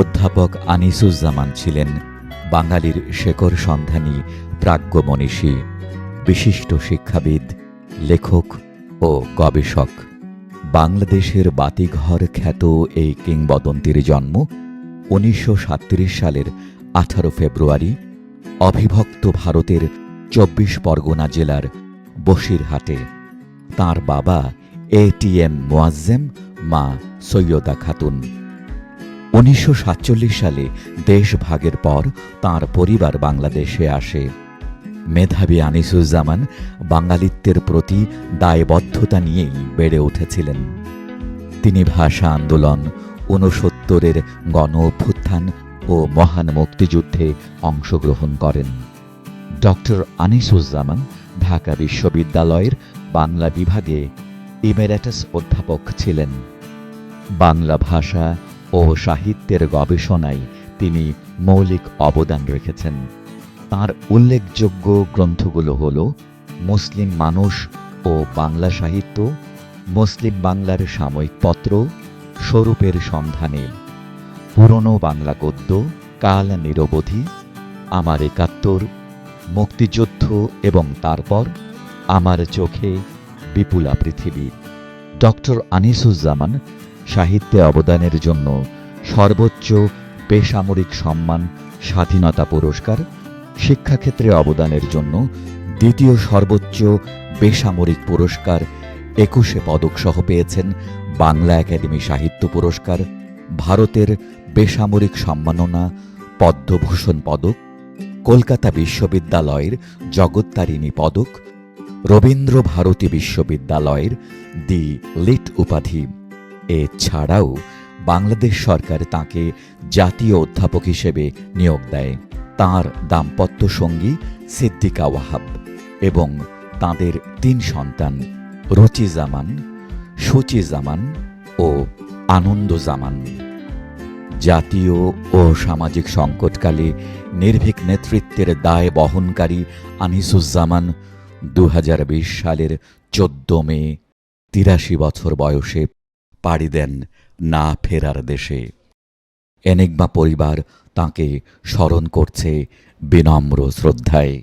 অধ্যাপক আনিসুজ্জামান ছিলেন বাঙালির শেকর সন্ধানী প্রাজ্ঞ মনীষী বিশিষ্ট শিক্ষাবিদ, লেখক ও গবেষক। বাংলাদেশের বাতিঘর খ্যাত এই কিংবদন্তির জন্ম উনিশশো সালের আঠারো ফেব্রুয়ারি, অবিভক্ত ভারতের চব্বিশ পরগনা জেলার বসিরহাটে। তার বাবা এ টি এম মোয়াজ্জেম, মা সৈয়দা খাতুন। উনিশশো সাতচল্লিশ সালে দেশ ভাগের পর তার পরিবার বাংলাদেশে আসে। মেধাবী আনিসুজ্জামান বাঙালিত্বের প্রতি দায়বদ্ধতা নিয়েই বেড়ে উঠেছিলেন। তিনি ভাষা আন্দোলন, ঊনসত্তরের গণ অভ্যুত্থান ও মহান মুক্তিযুদ্ধে অংশগ্রহণ করেন। ডক্টর আনিসুজ্জামান ঢাকা বিশ্ববিদ্যালয়ের বাংলা বিভাগে ইমেরাটাস অধ্যাপক ছিলেন। বাংলা ভাষা ও সাহিত্যের গবেষণায় তিনি মৌলিক অবদান রেখেছেন। তার উল্লেখযোগ্য গ্রন্থগুলো হল মুসলিম মানুষ ও বাংলা সাহিত্য, মুসলিম বাংলার সাময়িক পত্র, স্বরূপের সন্ধানে, পুরনো বাংলা গদ্য, কাল নিরবধি, আমার একাত্তর, মুক্তিযুদ্ধ এবং তারপর আমার চোখে বিপুলা পৃথিবী। ডক্টর আনিসুজ্জামান সাহিত্যে অবদানের জন্য সর্বোচ্চ বেসামরিক সম্মান, স্বাধীনতা পুরস্কার, শিক্ষাক্ষেত্রে অবদানের জন্য দ্বিতীয় সর্বোচ্চ বেসামরিক পুরস্কার একুশে পদকসহ পেয়েছেন বাংলা একাডেমি সাহিত্য পুরস্কার, ভারতের বেসামরিক সম্মাননা পদ্মভূষণ পদক, কলকাতা বিশ্ববিদ্যালয়ের জগত্তারিণী পদক রবীন্দ্র ভারতী বিশ্ববিদ্যালয়ের দি লিট উপাধি এছাড়াও বাংলাদেশ সরকার তাকে জাতীয় অধ্যাপক হিসেবে নিয়োগ দেয়। তার দাম্পত্য সঙ্গী সিদ্দিকা ওয়াহাব এবং তাদের তিন সন্তান রুচি জামান সুচি জামান ও আনন্দ জামান জাতীয় ও সামাজিক সংকটকালে নির্ভীক নেতৃত্বের দায় বহনকারী আনিসুজ্জামান দু হাজার বিশ সালের চোদ্দ মে তিরাশি বছর বয়সে পাড়ি দেন না ফেরার দেশে। এনেকমা পরিবার তাকে স্মরণ করছে বিনম্র শ্রদ্ধায়।